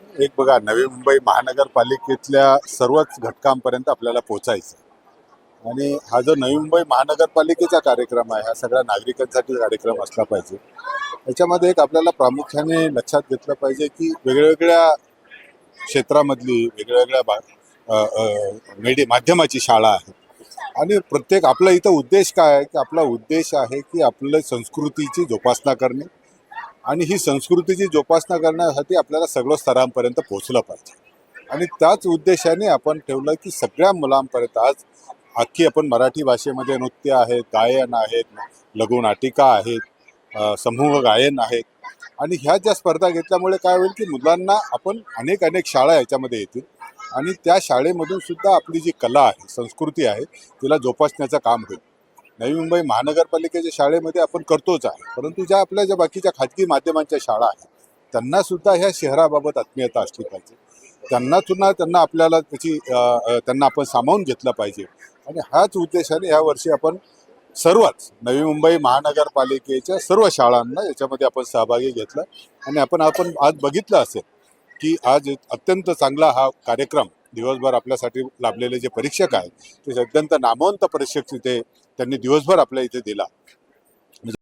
एक बघा नवी मुंबई महानगरपालिकेतल्या सर्वच घटकांपर्यंत आपल्याला पोचायचं आणि हा जो नवी मुंबई महानगरपालिकेचा कार्यक्रम आहे हा सगळ्या नागरिकांसाठी कार्यक्रम असला पाहिजे. याच्यामध्ये एक आपल्याला प्रामुख्याने लक्षात घेतलं पाहिजे की वेगवेगळ्या क्षेत्रामधली वेगवेगळ्या बा मीडिया माध्यमाची शाळा आहे. आणि प्रत्येक आपला इथं उद्देश काय आहे? की आपला उद्देश आहे की आपलं संस्कृतीची जोपासना करणे. आणि ही संस्कृतीची जोपासना करण्यासाठी आपल्याला सगळं स्तरांपर्यंत पोहोचलं पाहिजे. आणि त्याच उद्देशाने आपण ठेवलं की सगळ्या मुलांपर्यंत आज अख्खी आपण मराठी भाषेमध्ये नृत्य आहेत गायन आहेत लघुनाटिका आहेत समूह गायन आहेत आणि ह्या ज्या स्पर्धा घेतल्यामुळे काय होईल की मुलांना आपण अनेक अनेक शाळा याच्यामध्ये येतील. आणि त्या शाळेमधून सुद्धा आपली जी कला आहे संस्कृती आहे तिला जोपासण्याचं काम होईल. नवी मुंबई महानगरपालिकेच्या शाळेमध्ये आपण करतोच आहे. परंतु ज्या आपल्या ज्या बाकीच्या खाजगी माध्यमांच्या शाळा आहेत त्यांना सुद्धा ह्या शहराबाबत आत्मीयता असली पाहिजे. त्यांना सुद्धा त्यांना आपल्याला त्याची त्यांना आपण सामावून घेतलं पाहिजे. आणि हाच उद्देशाने ह्या वर्षी आपण सर्वच नवी मुंबई महानगरपालिकेच्या सर्व शाळांना याच्यामध्ये आपण सहभागी घेतला. आणि आपण आपण आज बघितलं असेल की आज अत्यंत चांगला हा कार्यक्रम दिवसभर आपल्यासाठी लाभलेले जे परीक्षक आहेत ते अत्यंत नामवंत परीक्षक तिथे त्यांनी दिवसभर आपल्या इथे दिला.